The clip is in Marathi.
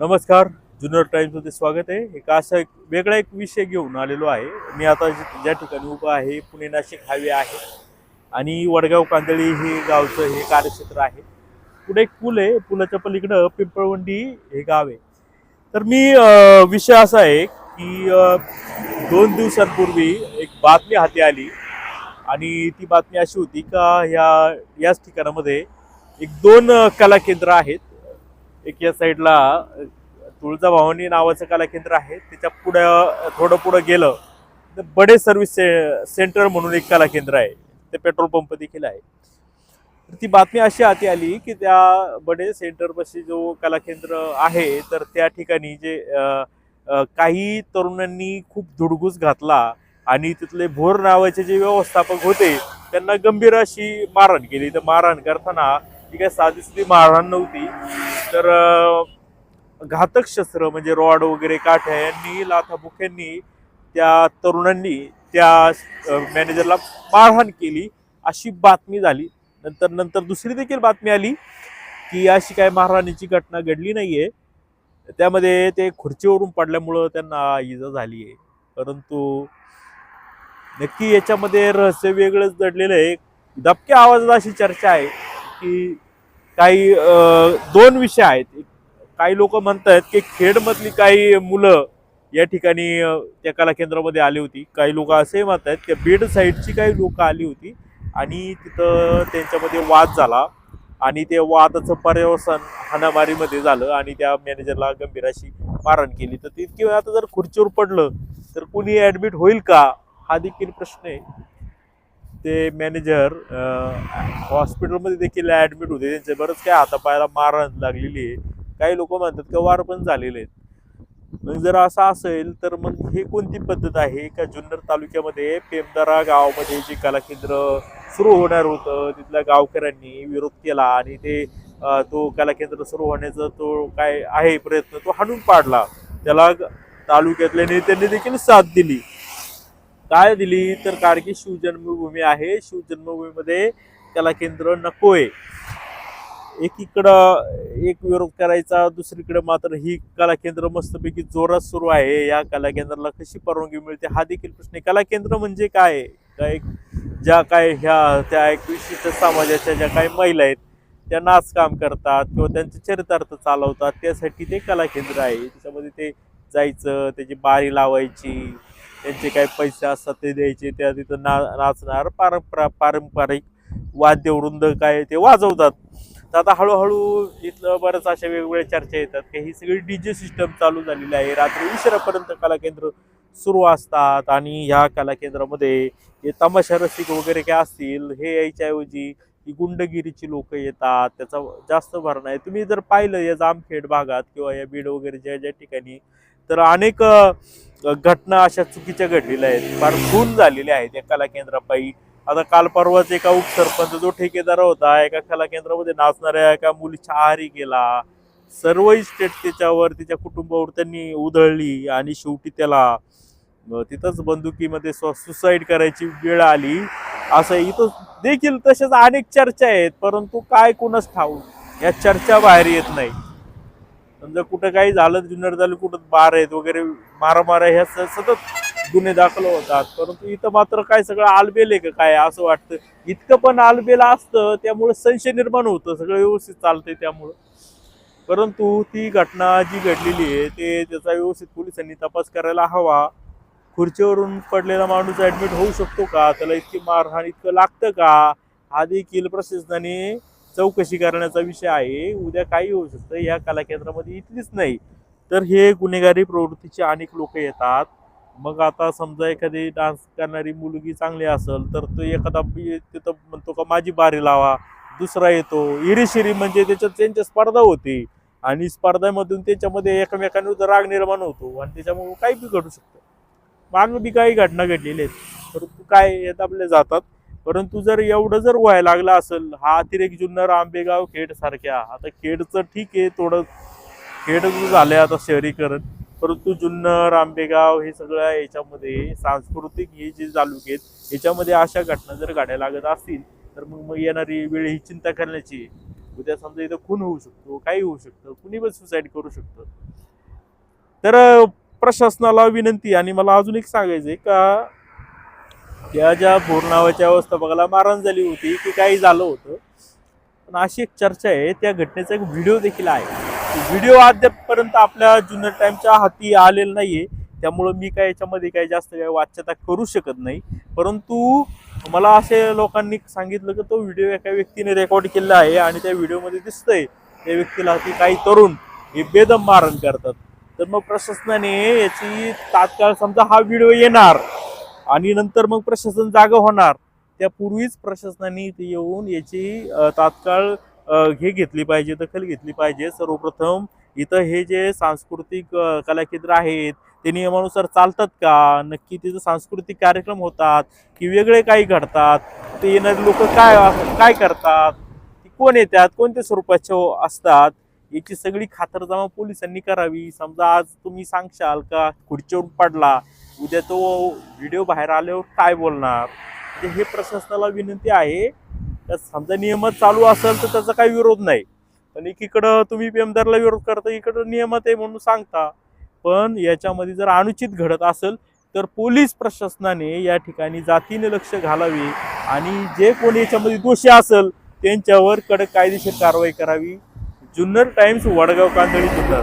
नमस्कार जुन्नर टाईम्समध्ये स्वागत आहे. एक असा एक वेगळा एक विषय घेऊन आलेलो आहे. मी आता ज्या ठिकाणी उभं आहे पुणे नाशिक हायवे आहे आणि वडगाव कांदळी हे गावचं हे कार्यक्षेत्र आहे. पुढे एक पूल आहे पुलाच्या पलीकडं पिंपळवंडी हे गाव आहे. तर मी विषय असा आहे की दोन दिवसांपूर्वी एक बातमी हाती आली आणि ती बातमी अशी होती का ह्या याच ठिकाणामध्ये एक दोन कला केंद्र आहेत. एक या साईडला तुळजाभवानी नावाचं कला केंद्र आहे. त्याच्या पुढं थोडं पुढं गेलं तर बडे सर्व्हिस से सेंटर म्हणून एक कला केंद्र आहे. ते पेट्रोल पंप देखील आहे. तर ती बातमी अशी हाती आली की त्या बडे सेंटरपाशी जो कला केंद्र आहे तर त्या ठिकाणी जे काही तरुणांनी खूप धुडगूस घातला आणि तिथले भोर नावाचे जे व्यवस्थापक होते त्यांना गंभीर अशी मारहाण केली. तर मारहाण करताना ती काय साधी सुधी मारहाण नव्हती. तर घातक शस्त्र म्हणजे रॉड वगैरे काठ्या यांनी लाथाबुक्यांनी त्या तरुणांनी त्या मॅनेजरला मारहाण केली. अशी बातमी झाली. नंतर नंतर दुसरी देखील बातमी आली की अशी काय मारहाणीची घटना घडली नाहीये. त्यामध्ये ते खुर्चीवरून पडल्यामुळं त्यांना इजा झाली आहे. परंतु नक्की याच्यामध्ये रहस्य वेगळंच दडलेलं आहे. दबक्या आवाजात अशी चर्चा आहे. की काही दोन विषय आहेत. काही लोक म्हणत आहेत की खेडमधली काही मुलं या ठिकाणी त्या कला केंद्रामध्ये आली होती. काही लोक असे म्हणत आहेत की बीड साईडची काही लोक आली होती आणि तिथं त्यांच्यामध्ये वाद झाला आणि ते वादाचं पर्यवसन हाणामारीमध्ये झालं आणि त्या मॅनेजरला गंभीर अशी मारण केली. तर तितकी आता जर खुर्चीवर पडलं तर कुणी ॲडमिट होईल का? हा देखील प्रश्न आहे. ते मॅनेजर हॉस्पिटलमध्ये देखील ॲडमिट होते. त्यांचे बरंच काय हातापायाला मारण लागलेली आहे. काही लोक म्हणतात की वार पण झालेले आहेत. मग जर असं असेल तर मग हे कोणती पद्धत आहे? का जुन्नर तालुक्यामध्ये पेमदारा गावामध्ये जे कला केंद्र सुरू होणार होतं तिथल्या गावकऱ्यांनी विरोध केला आणि ते तो कला केंद्र सुरू होण्याचा तो काय आहे प्रयत्न तो हाणून पाडला. त्याला तालुक्यातल्या नेत्यांनी देखील साथ दिली. काय दिली तर कारगी शिवजन्मभूमी आहे. शिवजन्मभूमीमध्ये त्याला केंद्र नकोय. एकीकडं एक विरोध करायचा दुसरीकडे मात्र ही कला केंद्र मस्तपैकी जोरात सुरू आहे. या कला केंद्राला कशी परवानगी मिळते हा देखील प्रश्न कला केंद्र म्हणजे काय? काय ज्या काय ह्या त्या एक विशिष्ट समाजाच्या ज्या काही महिला आहेत त्या नाच काम करतात किंवा त्यांचे चरितार्थ चालवतात त्यासाठी ते कला केंद्र आहे. त्याच्यामध्ये ते जायचं त्याची बारी लावायची त्यांचे काही पैसे असतात ते द्यायचे त्या तिथं ना नाचणार पारंपरा पारंपरिक वाद्यवृंद काय ते वाजवतात. तर आता हळूहळू इथलं बऱ्याच अशा वेगवेगळ्या चर्चा येतात की ही सगळी डी जे सिस्टम चालू झालेली आहे. रात्री उशिरापर्यंत कला केंद्र सुरू असतात आणि ह्या कला केंद्रामध्ये हे तमाशा रसिक वगैरे काय असतील हे यायच्याऐवजी ही गुंडगिरीची लोक येतात त्याचा जास्त भरणा आहे तुम्ही जर पाहिलं या जामखेड भागात किंवा या बीड वगैरे ज्या ज्या ठिकाणी तर अनेक घटना अशा चुकीच्या घडलेल्या आहेत. फार खून झालेले आहेत या कला केंद्रापायी. आता काल परवाच एका उपसरपंच जो ठेकेदार होता एका कला केंद्रामध्ये नाचणाऱ्या एका मुलीच्या आहारी गेला. सर्व इस्टेट त्याच्यावर तिच्या कुटुंबावर त्यांनी उधळली आणि शेवटी त्याला तिथंच बंदुकीमध्ये सुसाईड करायची वेळ आली. असं इथं देखील तसेच अनेक चर्चा आहेत परंतु काय कोणच ठाऊ या चर्चा बाहेर येत नाही. समजा कुठं काही झालं जुन्नर झालं कुठं बार आहेत वगैरे मारामारा ह्या स- सतत गुन्हे दाखल होतात. परंतु इथं मात्र काय सगळं आलबेल आहे का काय असं वाटतं? इतकं पण आलबेल असतं त्यामुळे संशय निर्माण होतं. सगळं व्यवस्थित चालतंय त्यामुळं. परंतु ती घटना जी घडलेली आहे ते त्याचा व्यवस्थित पोलिसांनी तपास करायला हवा. खुर्चीवरून पडलेला माणूस ऍडमिट होऊ शकतो का? त्याला इतकी मारहाण इतकं लागतं का? हा देखील प्रशासनाने चौकशी करण्याचा विषय आहे. उद्या काही होऊ शकतं. या कला केंद्रामध्ये इथलीच नाही. तर हे गुन्हेगारी प्रवृत्तीचे अनेक लोक येतात. मग आता समजा एखादी डान्स करणारी मुलगी चांगली असेल तर तो एखादा तिथं म्हणतो का माझी बारी लावा. दुसरा येतो. इरिशिरी म्हणजे त्याच्यात त्यांच्या स्पर्धा होती. आणि स्पर्धेमधून त्याच्यामध्ये एकमेकांविरुद्ध राग निर्माण होतो. आणि त्याच्यामुळे काही बी घडू शकतं. मागं बी काही घटना घडलेल्या आहेत. परंतु काय येत आपले जातात. परंतु जर एवढं जर व्हायला लागलं असेल हा अतिरेक जुन्नर आंबेगाव खेड सारख्या. आता खेडचं ठीक आहे थोडं. खेड झालंय आता शहरीकरण. परंतु जुन्नर आंबेगाव हे सगळं याच्यामध्ये सांस्कृतिक हे जे तालुके आहेत याच्यामध्ये अशा घटना जर घडायला लागत असतील तर मग मग येणारी वेळ ही चिंता करण्याची उद्या समजा इथं खून होऊ शकतो काही होऊ शकतं. कुणी पण सुसाईड करू शकतं. तर प्रशासनाला विनंती आणि मला अजून एक सांगायचं आहे का त्या ज्या भोर नावाच्या व्यवस्थापकाला मारण झाली होती की काही झालं होतं. पण अशी एक चर्चा आहे त्या घटनेचा एक व्हिडिओ देखील आहे. व्हिडिओ अद्यापपर्यंत आपल्या जुनियर टाइमच्या हाती आलेला नाहीये. त्यामुळं मी काय याच्यामध्ये काही जास्त काही वाच्यता करू शकत नाही. परंतु मला असे लोकांनी सांगितलं की तो व्हिडिओ एका व्यक्तीने रेकॉर्ड केलेला आहे आणि त्या व्हिडिओमध्ये दिसतंय. त्या व्यक्तीला की काही तरुण हे बेदम मारण करतात. तर मग प्रशासनाने याची तात्काळ समजा हा व्हिडिओ येणार आणि नंतर मग प्रशासन जागा होणार त्यापूर्वीच प्रशासनाने इथे येऊन याची तात्काळ हे घेतली पाहिजे दखल घेतली पाहिजे. सर्वप्रथम इथं हे जे सांस्कृतिक कलाकेंद्र आहेत ते नियमानुसार चालतात का? नक्की तिथं सांस्कृतिक कार्यक्रम होतात की वेगळे काही घडतात? ते येणारे लोक काय काय करतात? कोण येतात? कोणत्या स्वरूपाचे असतात? याची सगळी खातरजमा पोलिसांनी करावी. समजा आज तुम्ही सांगशाल का खुर्चीवरून पडला उद्या तो व्हिडिओ बाहेर आल्यावर काय बोलणार? म्हणजे हे प्रशासनाला विनंती आहे. तर समजा नियमात चालू असेल तर त्याचा काही विरोध नाही. पण एकीकडं तुम्ही पेमदारला विरोध करता इकडं नियमात आहे म्हणून सांगता. पण याच्यामध्ये जर अनुचित घडत असेल तर पोलीस प्रशासनाने या ठिकाणी जातीने लक्ष घालावे आणि जे कोणी याच्यामध्ये दोषी असेल त्यांच्यावर कडक कायदेशीर कारवाई करावी. जुन्नर टाइम्स वडगाव कांदळी जुन्नर